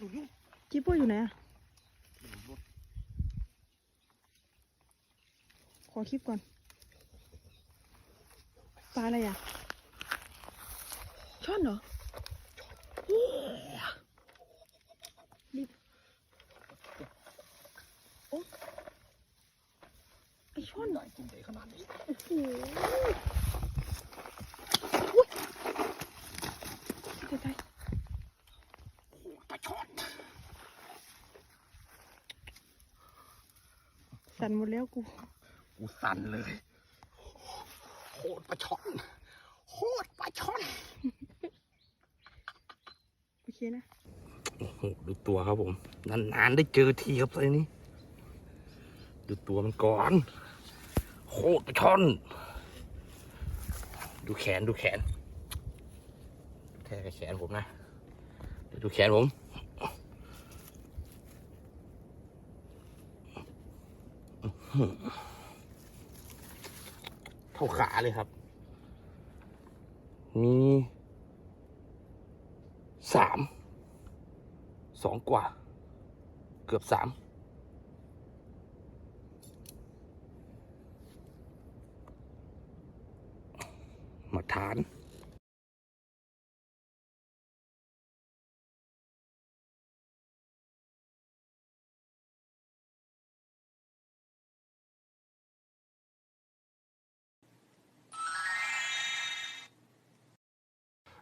ดูดิจิโป้อยู่ไหนอะขอคลิปก่อน ปลาอะไรอะช่อนเหรอรีบโอ้ไอช่อนใหญ่จริงใหญ่ขนาดนี้โอ้โหอุ๊ยตายตาย โอ้โหปลาช่อน สั่นหมดแล้วกู กูสั่นเลยโคตรปลาช่อนโคตรปลาช่อนโอเคนะโอ้โหดูตัวครับผม นานๆได้เจอทีครับเลยนี่ดูตัวมันก่อน โคตรปลาช่อน ดูแขนดูแขนดูแทกกับแขนผมนะเดี๋ยวดูแขนผม เท่าขาเลยครับ มีสามสองกว่า เกือบสามมาทาน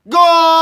Go!